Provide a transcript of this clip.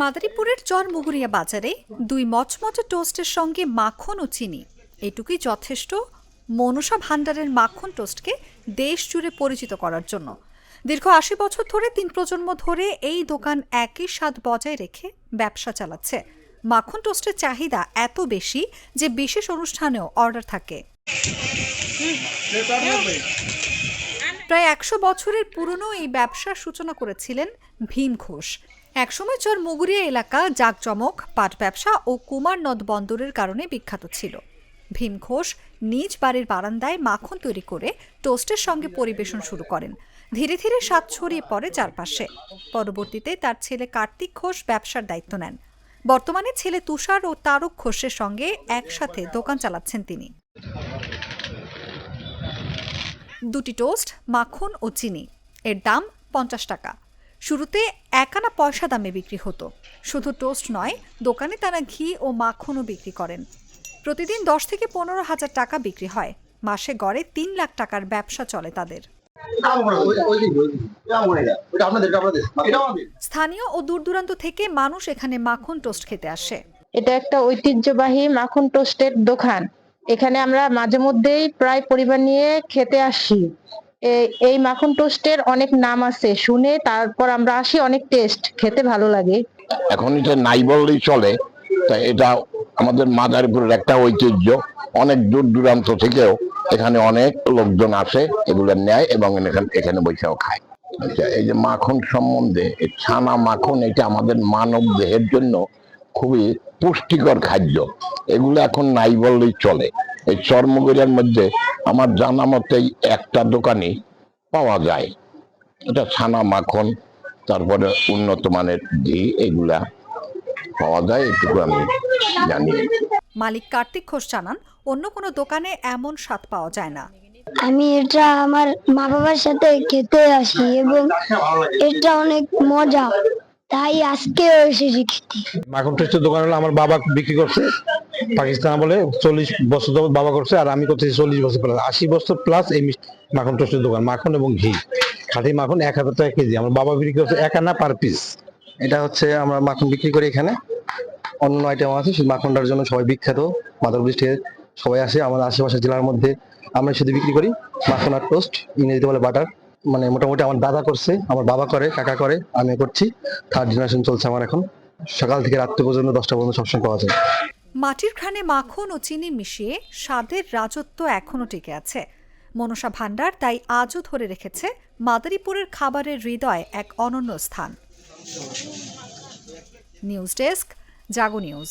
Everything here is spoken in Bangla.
মাদারীপুরের চরমুগুরিয়া বাজারে দুই মচমচে টোস্টের সঙ্গে মাখন ও চিনি। এটুকুই যথেষ্ট মনসা ভান্ডারের মাখন টোস্টকে দেশ জুড়ে পরিচিত করার জন্য। দীর্ঘ আশি বছর ধরে তিন প্রজন্ম ধরে এই দোকান একই স্বাদ বজায় রেখে ব্যবসা চালাচ্ছে। মাখন টোস্টের চাহিদা এত বেশি যে বিশেষ অনুষ্ঠানেও অর্ডার থাকে। প্রায় একশো বছরের পুরনো এই ব্যবসার সূচনা করেছিলেন ভীম ঘোষ। একসময় চর মুগুরিয়া এলাকা জাকজমক, পাট ব্যবসা ও কুমার নদ বন্দরের কারণে বিখ্যাত ছিল। ভীম ঘোষ নিজ বাড়ির বারান্দায় মাখন তৈরি করে টোস্টের সঙ্গে পরিবেশন শুরু করেন। ধীরে ধীরে স্বাদ ছড়িয়ে পড়ে চারপাশে। পরবর্তীতে তার ছেলে কার্তিক ঘোষ ব্যবসার দায়িত্ব নেন। বর্তমানে ছেলে তুষার ও তারক ঘোষের সঙ্গে একসাথে দোকান চালাচ্ছেন তিনি। দুটি টোস্ট, মাখন ও চিনি। এর দাম পঞ্চাশ টাকা। শুরুতে একানা পয়সা দামে বিক্রি হতো। শুধু টোস্ট নয়, দোকানে তারা ঘি ও মাখনও বিক্রি করেন। প্রতিদিন দশ থেকে পনেরো হাজার টাকা বিক্রি হয়। মাসে গড়ে তিন লাখ টাকার ব্যবসা চলে তাদের। স্থানীয় ও দূর দূরান্ত থেকে মানুষ এখানে মাখন টোস্ট খেতে আসে। এটা একটা ঐতিহ্যবাহী মাখন টোস্টের দোকান। এখানে আমরা মাঝে মধ্যেই প্রায় পরিবার নিয়ে খেতে আসি। এই মাখন টোস্টের অনেক নাম আছে, শুনে তারপর আমরা আসি, অনেক টেস্ট খেতে ভালো লাগে। এখন এটা নাই বললেই চলে তাই এটা আমাদের মাদারীপুরের একটা ঐতিহ্য, অনেক দূর দূরান্ত থেকেও এখানে অনেক লোকজন আসে, এগুলো নেয় এবং এখানে বসেও খায়। আচ্ছা এই যে মাখন সম্বন্ধে ছানা মাখন, এটা আমাদের মানব দেহের জন্য খুবই পুষ্টিকর খাদ্য। এগুলো এখন নাই বললেই চলে। এই চর্মগড়িয়ার মধ্যে আমার জানা মতেই একটা দোকানই পাওয়া যায়। এটা ছানা মাখন তারপরে উন্নত মানের ঘি এগুলা পাওয়া যায় এটুকু আমি জানি। মালিক কার্তিক ঘোষ জানান অন্য কোনো দোকানে এমন স্বাদ পাওয়া যায় না। আমি এটা আমার মা বাবার সাথে খেতে আসি এবং এটা অনেক মজা। তাই আজকে এসেছি খেতে। মাখন টেস্টের দোকান হলো আমার বাবা বিক্রি করছে। পাকিস্তান বলে চল্লিশ বছর যাবত বাবা করছে আর আমি করতেছি চল্লিশ বছর প্লাস আশি বছর প্লাস এই মাখন টোস্টের দোকান, মাখন এবং ঘি। খাঁটি মাখন এক হাজার টাকা কেজি। আমার বাবা বিক্রি করছে এক আনা পার পিস এটা হচ্ছে আমরা মাখন বিক্রি করি এখানে। অন্য আইটেম আছে, সেই মাখনটার জন্য সবাই বিখ্যাত। মাদার থেকে সবাই আসে, আমাদের আশেপাশের জেলার মধ্যে আমরা শুধু বিক্রি করি। মাখন আর টোস্ট, ইংরেজিতে বলে বাটার। মানে মোটামুটি আমার দাদা করছে, আমার বাবা করে, কাকা করে আমি করছি। থার্ড জেনারেশন চলছে আমার এখন। সকাল থেকে রাত্রি পর্যন্ত দশটা পর্যন্ত সবসময় পাওয়া যায়। মাটির ঘ্রাণে মাখন ও চিনি মিশিয়ে স্বাদের রাজত্ব এখনও টিকে আছে। মনসা ভাণ্ডার তাই আজও ধরে রেখেছে মাদারীপুরের খাবারের হৃদয় এক অনন্য স্থান। News desk, Jago News.